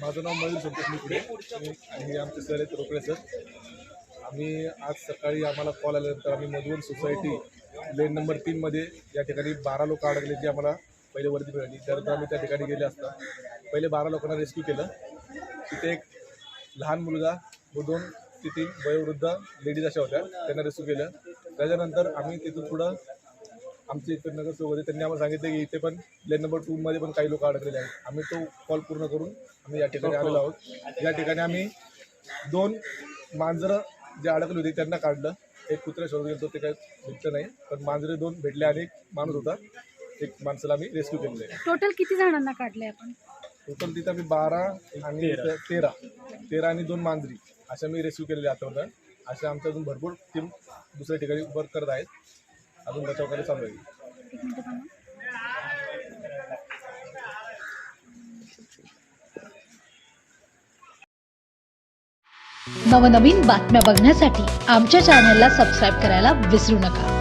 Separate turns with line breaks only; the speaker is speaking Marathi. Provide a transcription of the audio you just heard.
माझं नाव मयूर संतोष निकडे आणि आमचे सर आहेत रोकडे सर. आम्ही आज सकाळी आम्हाला कॉल आल्यानंतर आम्ही मधुवन सोसायटी लेन नंबर तीनमध्ये या ठिकाणी बारा लोक अडकले जी आम्हाला पहिले वरती मिळाली. त्यानंतर आम्ही त्या ठिकाणी गेले असता. पहिले बारा लोकांना रेस्क्यू केलं. तिथे एक लहान मुलगा व दोन तिथे वयोवृद्ध लेडीज अशा होत्या. त्यांना रेस्क्यू केलं. त्याच्यानंतर आम्ही तिथून पुढं आमचे इतर नगरसेवक होते त्यांनी आम्हाला सांगितलं की इथे पण लेन नंबर टूमध्ये पण काही लोक अडकलेले आहेत. आम्ही तो कॉल पूर्ण करून आम्ही या ठिकाणी आलेलो आहोत. या ठिकाणी आम्ही दोन मांजरं जे अडकले होते त्यांना काढलं. एक कुत्रा शोधून गेलो ते काही भेटलं नाही. पण मांजरे दोन भेटले आणि एक माणूस होता. एक माणसाला आम्ही रेस्क्यू केलेलं आहे.
टोटल किती जणांना काढले आपण?
टोटल तिथं आम्ही बारा आणि तेरा. तेरा. आणि दोन मांजरी. अशा मी रेस्क्यू केलेले आतापर्यंत. अशा आमच्या अजून भरपूर टीम दुसऱ्या ठिकाणी वर्क करत आहेत. अजून बचाव कार्य चालू आहे.
नवनवीन बातम्या बघण्यासाठी आमच्या चॅनलला सबस्क्राईब करायला विसरू नका